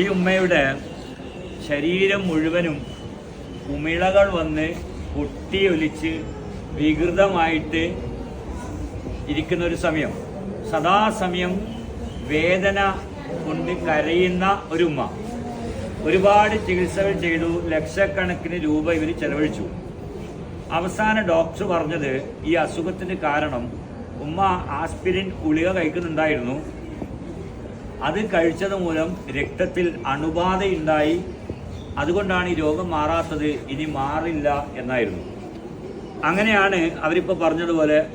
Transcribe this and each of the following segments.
ഈ ഉമ്മയുടെ ശരീരം മുഴുവനും കുമിളകൾ വന്ന് പൊട്ടിയൊലിച്ച് വികൃതമായിട്ട് ഇരിക്കുന്ന ഒരു സമയം. സദാസമയം വേദന കൊണ്ട് കരയുന്ന ഒരു ഉമ്മ. ഒരുപാട് ചികിത്സകൾ ചെയ്തു ലക്ഷക്കണക്കിന് രൂപ ഇവർ ചെലവഴിച്ചു. അവസാന ഡോക്ടർ പറഞ്ഞത് ഈ അസുഖത്തിന് കാരണം ഉമ്മ ആസ്പിരിൻ ഗുളിക കഴിക്കുന്നുണ്ടായിരുന്നു. അത് കഴിച്ചത് മൂലം രക്തത്തിൽ അണുബാധയുണ്ടായി. അതുകൊണ്ടാണ് ഈ രോഗം മാറാത്തത്. ഇനി മാറില്ല എന്നായിരുന്നു. അങ്ങനെയാണ് അവരിപ്പോൾ പറഞ്ഞതുപോലെ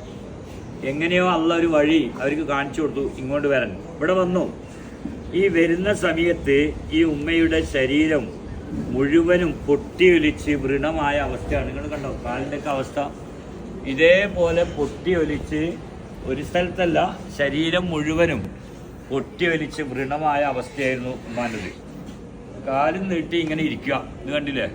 എങ്ങനെയോ അള്ള ഒരു വഴി അവർക്ക് കാണിച്ചു കൊടുത്തു ഇങ്ങോട്ട് വരാൻ. ഇവിടെ വന്നു. ഈ വരുന്ന സമയത്ത് ഈ ഉമ്മയുടെ ശരീരം മുഴുവനും പൊട്ടിയൊലിച്ച് വൃണമായ അവസ്ഥയാണ്. നിങ്ങൾ കണ്ടോ? കാലിന്റെ ഒക്കെ അവസ്ഥ. ഇതേപോലെ പൊട്ടിയൊലിച്ച് ഒരു സ്ഥലത്തല്ല ശരീരം മുഴുവനും പൊട്ടിയൊലിച്ച് വൃണമായ അവസ്ഥയായിരുന്നു ഉമ്മാന്റെത്. കാലും നീട്ടി ഇങ്ങനെ ഇരിക്കുക. ഇത് കണ്ടില്ലേ?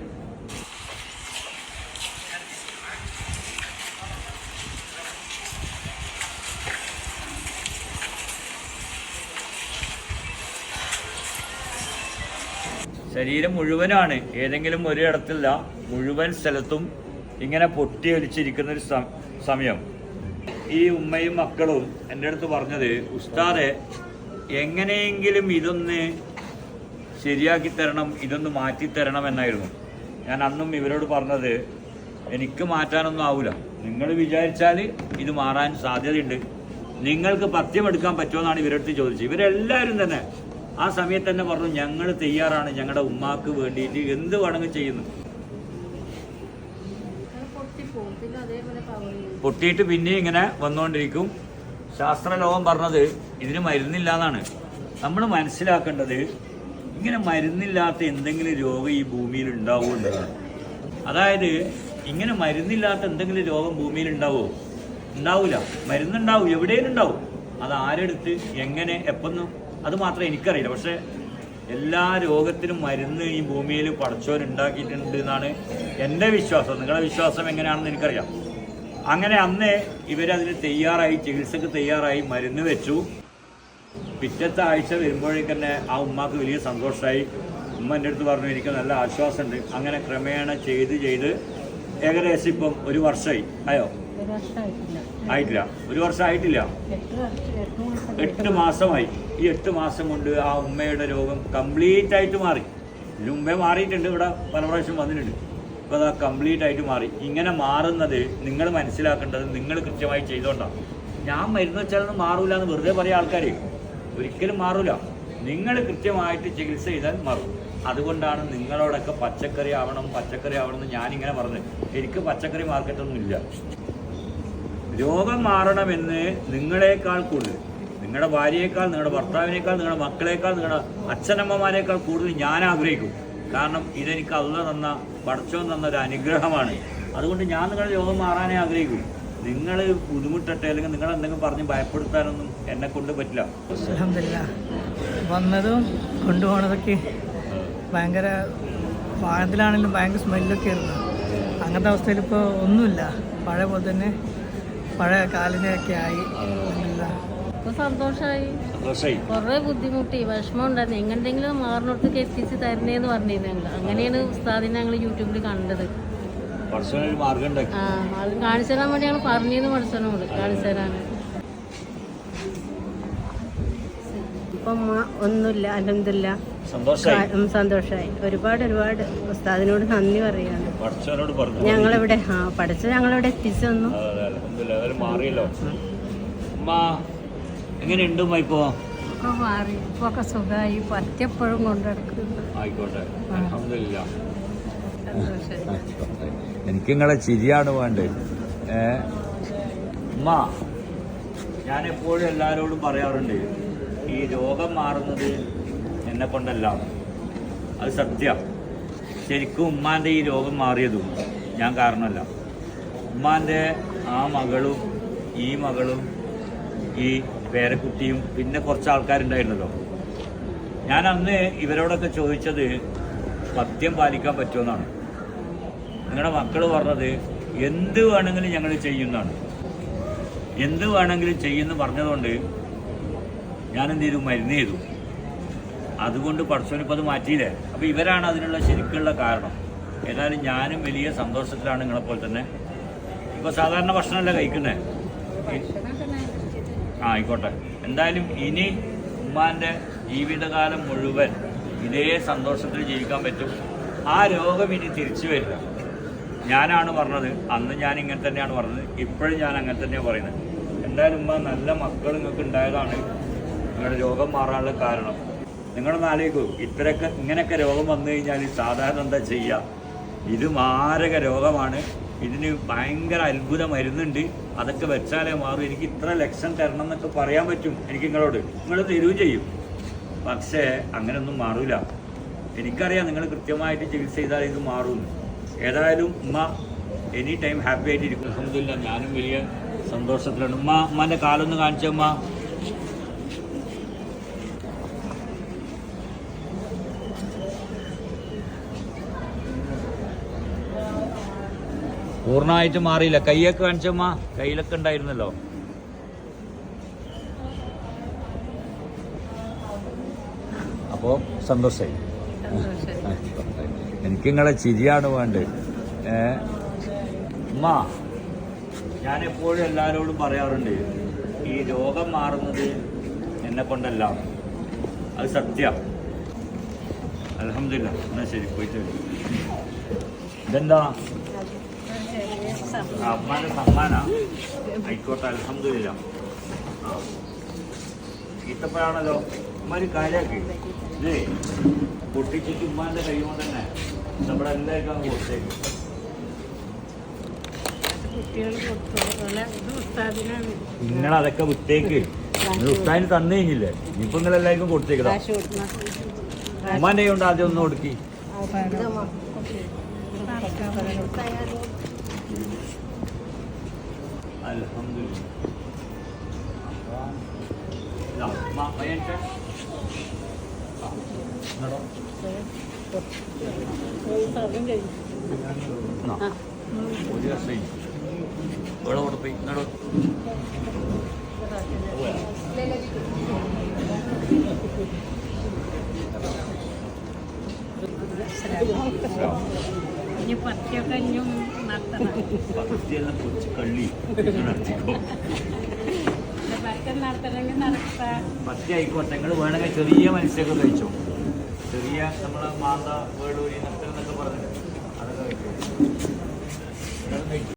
ശരീരം മുഴുവനാണ്. ഏതെങ്കിലും ഒരിടത്തില്ല. മുഴുവൻ സ്ഥലത്തും ഇങ്ങനെ പൊട്ടിയൊലിച്ചിരിക്കുന്ന ഒരു സമയം. ഈ ഉമ്മയും മക്കളും എന്റെ അടുത്ത് പറഞ്ഞത് ഉസ്താദെ എങ്ങനെയെങ്കിലും ഇതൊന്ന് ശരിയാക്കി തരണം ഇതൊന്ന് മാറ്റി തരണം എന്നായിരുന്നു. ഞാൻ അന്നും ഇവരോട് പറഞ്ഞത് എനിക്ക് മാറ്റാനൊന്നും ആവില്ല നിങ്ങൾ വിചാരിച്ചാൽ ഇത് മാറാൻ സാധ്യതയുണ്ട്. നിങ്ങൾക്ക് പത്യം എടുക്കാൻ പറ്റുമെന്നാണ് ഇവരടുത്ത് ചോദിച്ചത്. ഇവരെല്ലാവരും തന്നെ ആ സമയത്ത് തന്നെ പറഞ്ഞു ഞങ്ങൾ തയ്യാറാണ് ഞങ്ങളുടെ ഉമ്മാക്ക് വേണ്ടിയിട്ട് എന്ത് വേണമെങ്കിൽ ചെയ്യുന്നു. പൊട്ടിയിട്ട് പിന്നെ ഇങ്ങനെ വന്നുകൊണ്ടിരിക്കും. ശാസ്ത്രലോകം പറഞ്ഞത് ഇതിന് മരുന്നില്ല എന്നാണ് നമ്മൾ മനസ്സിലാക്കേണ്ടത് ഇങ്ങനെ മരുന്നില്ലാത്ത എന്തെങ്കിലും രോഗം ഈ ഭൂമിയിൽ ഉണ്ടാവുമെന്നാണ് അതായത് ഇങ്ങനെ മരുന്നില്ലാത്ത എന്തെങ്കിലും രോഗം ഭൂമിയിൽ ഉണ്ടാവോ? ഉണ്ടാവില്ല മരുന്നുണ്ടാവും. എവിടെയും ഉണ്ടാവും. അത് ആരെടുത്ത് എങ്ങനെ എപ്പൊന്നും അത് മാത്രമേ എനിക്കറിയില്ല. പക്ഷേ എല്ലാ രോഗത്തിനും മരുന്ന് ഈ ഭൂമിയിൽ പടച്ചോൻ ഉണ്ടാക്കിയിട്ടുണ്ട് എന്നാണ് എന്റെ വിശ്വാസം. നിങ്ങളുടെ വിശ്വാസം എങ്ങനെയാണെന്ന് എനിക്കറിയാം. അങ്ങനെ അന്ന് ഇവരതിന് തയ്യാറായി ചികിത്സക്ക് തയ്യാറായി മരുന്ന് വെച്ചു. പിറ്റത്തെ ആഴ്ച വരുമ്പോഴേക്കന്നെ ആ ഉമ്മാക്ക് വലിയ സന്തോഷമായി ഉമ്മ എന്റെ അടുത്ത് പറഞ്ഞു എനിക്ക് നല്ല ആശ്വാസമുണ്ട്. അങ്ങനെ ക്രമേണ ചെയ്ത് ചെയ്ത് ഏകദേശം ഇപ്പം ഒരു വർഷമായി വർഷമായിട്ടില്ല ആയിട്ടില്ല. ഒരു വർഷം ആയിട്ടില്ല എട്ട് മാസമായി. ഈ എട്ട് മാസം കൊണ്ട് ആ ഉമ്മയുടെ രോഗം കംപ്ലീറ്റ് ആയിട്ട് മാറി. മുമ്പേ മാറിയിട്ടുണ്ട് ഇവിടെ പല പ്രാവശ്യം വന്നിട്ടുണ്ട്. ഇപ്പോൾ അത് കംപ്ലീറ്റ് ആയിട്ട് മാറി. ഇങ്ങനെ മാറുന്നത് നിങ്ങൾ മനസ്സിലാക്കേണ്ടത് നിങ്ങൾ കൃത്യമായി ചെയ്തുകൊണ്ടാണ് ഞാൻ മരുന്ന് വെച്ചാലൊന്നും മാറൂല എന്ന് വെറുതെ പറയാം ആൾക്കാർ ഒരിക്കലും മാറൂല. നിങ്ങൾ കൃത്യമായിട്ട് ചികിത്സ ചെയ്താൽ മാറും. അതുകൊണ്ടാണ് നിങ്ങളോടൊക്കെ പച്ചക്കറി ആവണം പച്ചക്കറി ആവണം എന്ന് ഞാനിങ്ങനെ പറഞ്ഞത്. എനിക്ക് പച്ചക്കറി മാർക്കറ്റൊന്നും ഇല്ല. രോഗം മാറണമെന്ന് നിങ്ങളെക്കാൾ കൂടുതൽ. നിങ്ങളുടെ ഭാര്യയേക്കാൾ നിങ്ങളുടെ ഭർത്താവിനേക്കാൾ നിങ്ങളുടെ മക്കളേക്കാൾ നിങ്ങളുടെ അച്ഛനമ്മമാരെക്കാൾ കൂടുതൽ ഞാൻ ആഗ്രഹിക്കും. കാരണം ഇതെനിക്ക് അള്ള തന്ന പടച്ചോൻ തന്ന ഒരു അനുഗ്രഹമാണ്. അതുകൊണ്ട് ഞാൻ നിങ്ങളുടെ യോഗം മാറാനേ ആഗ്രഹിക്കും. നിങ്ങൾ ബുദ്ധിമുട്ടട്ടെ അല്ലെങ്കിൽ നിങ്ങൾ എന്തെങ്കിലും പറഞ്ഞ് ഭയപ്പെടുത്താനൊന്നും എന്നെ കൊണ്ട് പറ്റില്ല. വന്നതും കൊണ്ടുപോണതൊക്കെ ഭയങ്കര വാഹനത്തിലാണെങ്കിലും ഭയങ്കര സ്മെല്ലൊക്കെ ആയിരുന്നു. അങ്ങനത്തെ അവസ്ഥയിൽ ഇപ്പോൾ ഒന്നുമില്ല. പഴയ പോലെ തന്നെ പഴയ കാലിനെയൊക്കെ ആയി. ഇപ്പൊ സന്തോഷമായി സന്തോഷമായി കുറെ ബുദ്ധിമുട്ടി. വിഷമം ഉണ്ടായിരുന്നു. എങ്ങനെന്തെങ്കിലും മാറിനോടത്തേക്ക് എത്തിച്ച് തരണേന്ന് പറഞ്ഞിരുന്നു ഞങ്ങൾ അങ്ങനെയാണ് ഉസ്താദിനെ ഞങ്ങൾ യൂട്യൂബിൽ കണ്ടത്. മാർഗം ആ കാണിച്ചു തരാൻ വേണ്ടി ഞങ്ങൾ പറഞ്ഞിരുന്നു പഠിച്ചനോട് കാണിച്ചു തരാൻ ഇപ്പം ഒന്നുമില്ല അലഹമില്ല സന്തോഷമായി ഒരുപാട് ഒരുപാട് ഉസ്താദിനോട് നന്ദി പറയാണ്. ഞങ്ങളിവിടെ ആ പഠിച്ച ഞങ്ങളിവിടെ എത്തിച്ചു തന്നു മാറിയല്ലോ. ഉമ്മ എങ്ങനെയുണ്ട് ഉമ്മ ഇപ്പോ? ഒക്കെ മാറി. ഇപ്പൊ ഒക്കെ സുഖമായി പറ്റപ്പോഴും കൊണ്ടെടുക്കുന്നു ആയിക്കോട്ടെ. ആ. അൽഹംദുലില്ലാ. എനിക്ക് നിങ്ങളെ ചിരിയാണ് വേണ്ടത്. ഏ? ഉമ്മ ഞാൻ എപ്പോഴും എല്ലാവരോടും പറയാറുണ്ട് ഈ രോഗം മാറുന്നത് എന്നെ കൊണ്ടല്ല. അത് സത്യം. ശരിക്കും ഉമ്മാന്റെ ഈ രോഗം മാറിയതും ഞാൻ കാരണമല്ല. ഉമ്മാന്റെ ആ മകളും ഈ മകളും ഈ പേരക്കുട്ടിയും പിന്നെ കുറച്ച് ആൾക്കാരുണ്ടായിരുന്നല്ലോ. ഞാൻ അന്ന് ഇവരോടൊക്കെ ചോദിച്ചത് പഥ്യം പാലിക്കാൻ പറ്റുമെന്നാണ്. നിങ്ങളുടെ മക്കൾ പറഞ്ഞത് എന്ത് വേണമെങ്കിലും ഞങ്ങൾ ചെയ്യുന്നതാണ് എന്ത് വേണമെങ്കിലും ചെയ്യുമെന്ന് പറഞ്ഞതുകൊണ്ട് ഞാൻ എന്ത് ചെയ്തു മരുന്ന് ചെയ്തു. അതുകൊണ്ട് പടച്ചോനിപ്പോൾ അത് മാറ്റിയില്ലേ? അപ്പോൾ ഇവരാണ് അതിനുള്ള ശരിക്കുള്ള കാരണം. ഏതായാലും ഞാനും വലിയ സന്തോഷത്തിലാണ് നിങ്ങളെപ്പോലെ തന്നെ. ഇപ്പോൾ സാധാരണ ഭക്ഷണമല്ല കഴിക്കുന്നത് ആയിക്കോട്ടെ. എന്തായാലും ഇനി ഉമ്മാന്റെ ജീവിതകാലം മുഴുവൻ ഇതേ സന്തോഷത്തിൽ ജീവിക്കാൻ പറ്റും. ആ രോഗം ഇനി തിരിച്ചു വരില്ല. ഞാനാണ് പറഞ്ഞത്. അന്ന് ഞാൻ ഇങ്ങനെ തന്നെയാണ് പറഞ്ഞത്. ഇപ്പോഴും ഞാൻ അങ്ങനെ തന്നെയാണ് പറയുന്നത്. എന്തായാലും ഉമ്മ നല്ല മക്കൾ നിങ്ങൾക്ക് ഉണ്ടായതാണ്. നിങ്ങളുടെ രോഗം മാറാനുള്ള കാരണം. നിങ്ങളൊന്ന് ആലോചിക്കൂ. ഇത്രയൊക്കെ ഇങ്ങനെയൊക്കെ രോഗം വന്നു കഴിഞ്ഞാൽ സാധാരണ എന്താ ചെയ്യുക? ഇത് മാരക രോഗമാണ്? ഇതിന് ഭയങ്കര അത്ഭുത മരുന്നുണ്ട്. അതൊക്കെ വെച്ചാലേ മാറും. എനിക്ക് ഇത്ര ലക്ഷം തരണം എന്നൊക്കെ പറയാൻ പറ്റും എനിക്ക് നിങ്ങളോട്. നിങ്ങൾ തരുകയും ചെയ്യും. പക്ഷേ അങ്ങനെയൊന്നും മാറൂല. എനിക്കറിയാം നിങ്ങൾ കൃത്യമായിട്ട് ചികിത്സ ചെയ്താൽ ഇത് മാറും. ഏതായാലും ഉമ്മ എനി ടൈം ഹാപ്പി ആയിട്ടിരിക്കും. അലഹമില്ല ഞാനും വലിയ സന്തോഷത്തിലാണ്. ഉമ്മ ഉമ്മാന്റെ കാലൊന്ന് കാണിച്ച ഉമ്മ. പൂർണമായിട്ട് മാറിയില്ല. കൈയൊക്കെ കാണിച്ചമ്മ കയ്യിലൊക്കെ ഉണ്ടായിരുന്നല്ലോ. അപ്പോൾ സന്തോഷായി. എനിക്ക് നിങ്ങളെ ചിരിയാണ് വേണ്ടത്. ഏ? ഉമ്മ ഞാൻ എപ്പോഴും എല്ലാവരോടും പറയാറുണ്ട് ഈ രോഗം മാറുന്നത് എന്നെ കൊണ്ടല്ല. അത് സത്യം. അലഹമില്ല എന്നാ ശരി പോയിട്ട് ഇതെന്താ? അമ്മാന്റെ സമ്മാന ആയിക്കോട്ടെ അലഹമില്ല ഈത്തപ്പഴാണല്ലോ ഉമ്മാര് കാര്യമാക്കി ഇതേ പൊട്ടിച്ചിട്ട് ഉമ്മാന്റെ കൈ കൊണ്ട് തന്നെ നമ്മുടെ എല്ലാവർക്കും കൊടുത്തേക്ക് നിങ്ങൾ അതൊക്കെ വിട്ടേക്ക് ഉസ്താദിന് തന്നു കഴിഞ്ഞില്ലേ ഇപ്പൊ നിങ്ങൾ എല്ലാവർക്കും കൊടുക്കണം ഉമ്മാന്റെ കൊണ്ട് ആദ്യം ഒന്ന് കൊടുക്കി അൽഹംദുലില്ലാ. ഇതാ, ഉമ്മ, പയ്യൻക്ക്. ആ, ഇങ്ങടോ. എന്നാ, ഒരു കഷ്ണം ഇനി. ഇവിടെ കൊണ്ട് പോയി ഇങ്ങടോ. പോയാ? ഇനി പറ്റിയൊക്കെ ഇനിയും പത്തി ആയിക്കോട്ടെ. നിങ്ങൾ വേണമെങ്കിൽ ചെറിയ മത്സ്യമൊക്കെ കഴിച്ചോ. ചെറിയ നമ്മളെ മാന്ത വേളൂരി നഷ്ടം എന്നൊക്കെ പറഞ്ഞിട്ട് അതൊക്കെ കഴിച്ചോ. അതൊക്കെ കഴിച്ചോ.